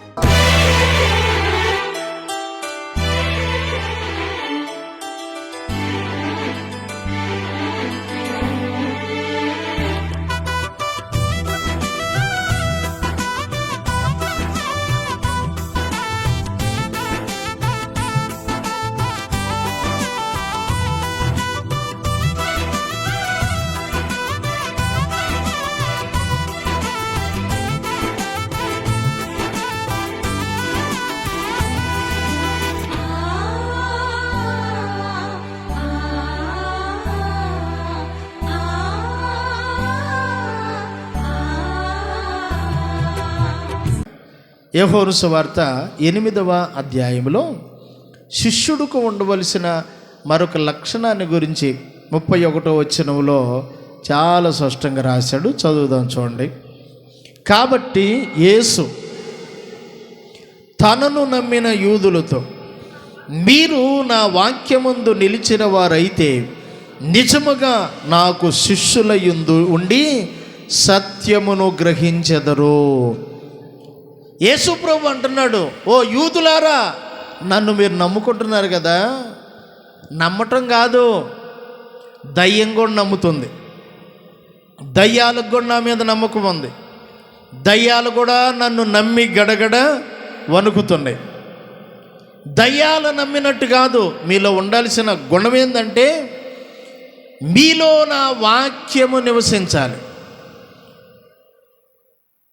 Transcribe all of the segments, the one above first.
you యెహోను సువార్త ఎనిమిదవ అధ్యాయంలో శిష్యుడుకు ఉండవలసిన మరొక లక్షణాన్ని గురించి ముప్పై ఒకటో వచనంలో చాలా స్పష్టంగా రాశాడు. చదువుదాం చూడండి. కాబట్టి యేసు తనను నమ్మిన యూదులతో మీరు నా వాక్యముందు నిలిచిన వారైతే నిజముగా నాకు శిష్యులయుందు ఉండి సత్యమును గ్రహించెదరు. యేసుప్రభు అంటున్నాడు ఓ యూదులారా నన్ను మీరు నమ్ముకుంటున్నారు కదా? నమ్మటం కాదు దయ్యం కూడా నమ్ముతుంది. దయ్యాలకు కూడా నా మీద నమ్మకం ఉంది. దయ్యాలు కూడా నన్ను నమ్మి గడగడ వణుకుతున్నాయి. దయ్యాలు నమ్మినట్టు కాదు మీలో ఉండాల్సిన గుణం ఏంటంటే మీలో నా వాక్యము నివసించాలి.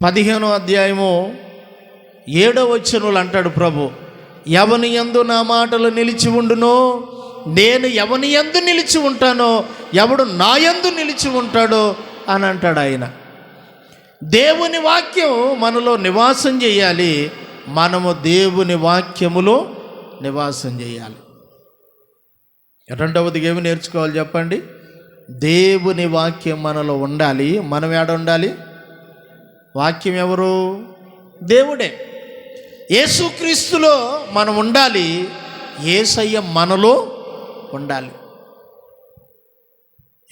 పదిహేనో అధ్యాయము ఏడో వచనులు అంటాడు ప్రభు ఎవని ఎందు నా మాటలు నిలిచి ఉండునో నేను ఎవని ఎందు నిలిచి ఉంటానో ఎవడు నా ఎందు నిలిచి ఉంటాడో అని అంటాడు ఆయన. దేవుని వాక్యం మనలో నివాసం చేయాలి. మనము దేవుని వాక్యములో నివాసం చేయాలి. రెండవది ఏమి నేర్చుకోవాలి చెప్పండి? దేవుని వాక్యం మనలో ఉండాలి. మనం ఏడ ఉండాలి? వాక్యం ఎవరు? దేవుడే. యేసుక్రీస్తులో మనం ఉండాలి ఏసయ్య మనలో ఉండాలి.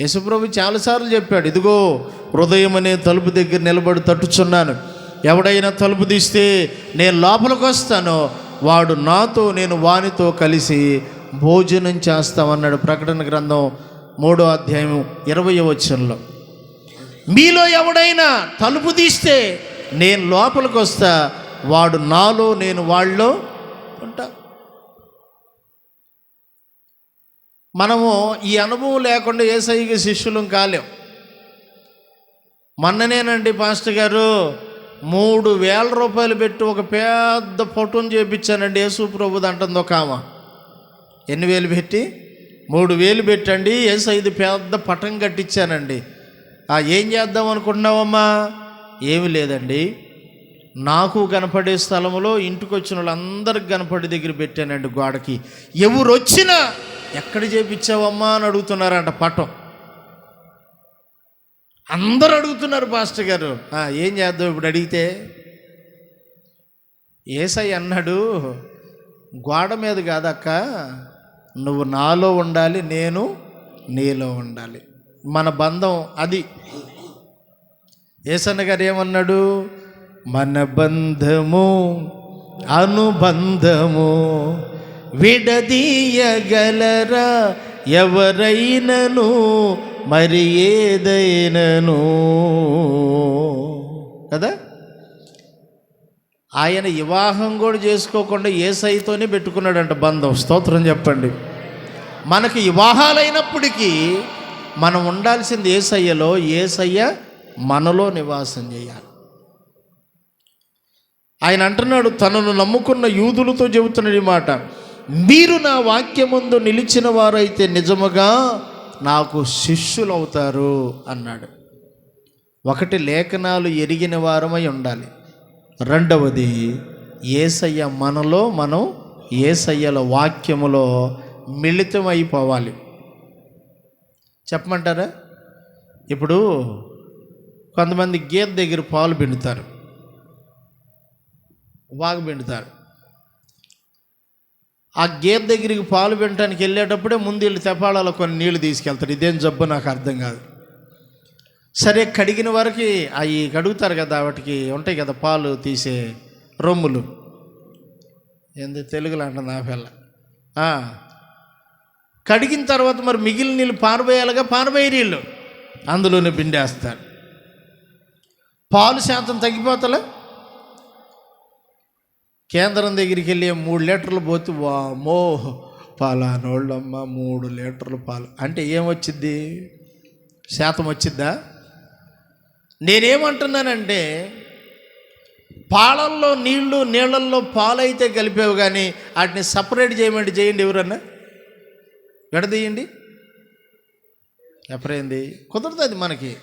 యేసుప్రభు చాలాసార్లు చెప్పాడు ఇదిగో హృదయం అనే తలుపు దగ్గర నిలబడి తట్టుచున్నాను. ఎవడైనా తలుపు తీస్తే నేను లోపలికి వస్తాను. వాడు నాతో నేను వానితో కలిసి భోజనం చేస్తామన్నాడు. ప్రకటన గ్రంథం మూడో అధ్యాయం ఇరవై వచనంలో. మీలో ఎవడైనా తలుపు తీస్తే నేను లోపలికి వస్తా. వాడు నాలో నేను వాళ్ళలో ఉంటా. మనము ఈ అనుభవం లేకుండా ఏసైకి శిష్యులం కాలేం. మొన్ననేనండి పాస్టర్ గారు మూడు వేల రూపాయలు పెట్టి ఒక పెద్ద ఫోటోని చేపించానండి యేసు ప్రభుది అంటుంది ఒక ఆమె. ఎన్ని వేలు పెట్టి? మూడు వేలు పెట్టండి ఏసైది పెద్ద పటం కట్టించానండి. ఆ ఏం చేద్దాం అనుకుంటున్నావమ్మా? ఏమి లేదండి. నాకు కనపడే స్థలంలో ఇంటికి వచ్చిన వాళ్ళందరికి కనపడే దగ్గర పెట్టానండి గోడకి. ఎవరు వచ్చినా ఎక్కడ చేపించావమ్మా అని అడుగుతున్నారంట పటం. అందరూ అడుగుతున్నారు పాస్టర్ గారు. ఏం చేద్దాం ఇప్పుడు అడిగితే ఏసై అన్నాడు గోడ మీద కాదక్క నువ్వు నాలో ఉండాలి నేను నీలో ఉండాలి. మన బంధం అది. ఏసన్న గారు ఏమన్నాడు మన బంధము అనుబంధము విడదీయగలరా ఎవరైనను మరి ఏదైనను కదా ఆయన వివాహం కూడా చేసుకోకుండా ఏసైతోనే పెట్టుకున్నాడంట బంధం. స్తోత్రం చెప్పండి. మనకు వివాహాలైనప్పటికీ మనం ఉండాల్సింది ఏసయ్యలో ఏసయ్య మనలో నివాసం చేయాలి. ఆయన అంటున్నాడు తనను నమ్ముకున్న యూదులతో చెబుతున్నాడు ఈ మాట. మీరు నా వాక్యముందు నిలిచిన వారైతే నిజముగా నాకు శిష్యులవుతారు అన్నాడు. ఒకటి లేఖనాలు ఎరిగిన వారమై ఉండాలి. రెండవది ఏసయ్య మనలో మనం ఏసయ్యల వాక్యములో మిళితమైపోవాలి. చెప్పమంటారా? ఇప్పుడు కొంతమంది గేదె దగ్గర పాలు పిండుతారు. బాగా పిండుతారు. ఆ గేదె దగ్గరికి పాలు పిండటానికి వెళ్ళేటప్పుడే ముందు వీళ్ళు తెపాలలో కొన్ని నీళ్ళు తీసుకెళ్తారు ఇదేం జబ్బు నాకు అర్థం కాదు. సరే కడిగిన వరకు అవి కడుగుతారు కదా వాటికి ఉంటాయి కదా పాలు తీసే రొమ్ములు. ఏంది తెలుగులో అంటుంది నా పిల్ల. కడిగిన తర్వాత మరి మిగిలిన నీళ్ళు పారబోయాలిగా పారబోయే నీళ్ళు అందులోనే పిండేస్తారు పాలు శాతం తగ్గిపోతలే? కేంద్రం దగ్గరికి వెళ్ళి మూడు లీటర్లు పోతే వామో పాలానోళ్ళమ్మ మూడు లీటర్లు పాలు. అంటే ఏమొచ్చిద్ది? శాతం వచ్చిద్దా? నేనేమంటున్నానంటే పాలల్లో నీళ్ళు నీళ్ళల్లో పాలైతే అయితే కలిపావు కానీ వాటిని సపరేట్ చేయమంటే చేయండి ఎవరన్నా? విడదీయండి ఎప్పుడైంది? కుదరదు మనకి.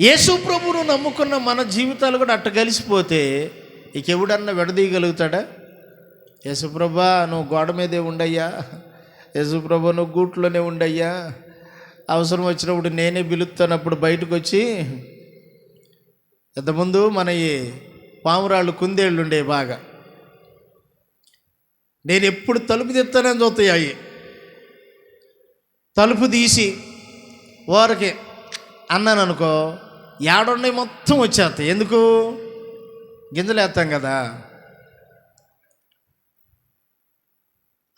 యేసు ప్రభువును నమ్ముకున్న మన జీవితాలు కూడా అట్ట కలిసిపోతే ఇక ఎవడన్నా విడదీయగలుగుతాడా? యేసుప్రభా నువ్వు గోడ మీదే ఉండయ్యా. యశుప్రభ నువ్వు గూట్లోనే ఉండయ్యా. అవసరం వచ్చినప్పుడు నేనే పిలుస్తున్నప్పుడు బయటకు వచ్చి ఇంతకుముందు మన ఈ పామురాళ్ళు కుందేళ్ళు ఉండే బాగా. నేను ఎప్పుడు తలుపు తెస్తానని చూస్తాయి అవి. తలుపు తీసి ఓరకే అన్నాను అనుకో ఏడున్నాయి మొత్తం వచ్చేస్తాయి. ఎందుకు? గింజలు వేస్తాం కదా.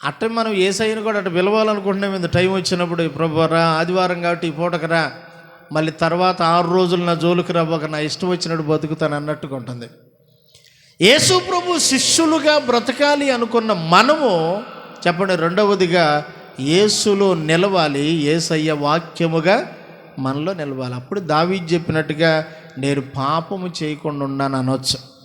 అట్ట మనం ఏ సైన్ కూడా అటు పిలవాలనుకుంటున్నాం ఇంత టైం వచ్చినప్పుడు ప్రభు రా ఆదివారం కాబట్టి ఈ పూటకరా మళ్ళీ తర్వాత ఆరు రోజులు నా జోలికి రాబోక నా ఇష్టం వచ్చినట్టు బతుకుతాను అన్నట్టుగా ఉంటుంది. యేసు ప్రభు శిష్యులుగా బ్రతకాలి అనుకున్న మనము చెప్పండి రెండవదిగా యేసులో నిలవాలి ఏసయ్య వాక్యముగా మనలో నిలవాలి. అప్పుడు దావీ చెప్పినట్టుగా నేను పాపము చేయకుండా ఉన్నాను అనొచ్చు.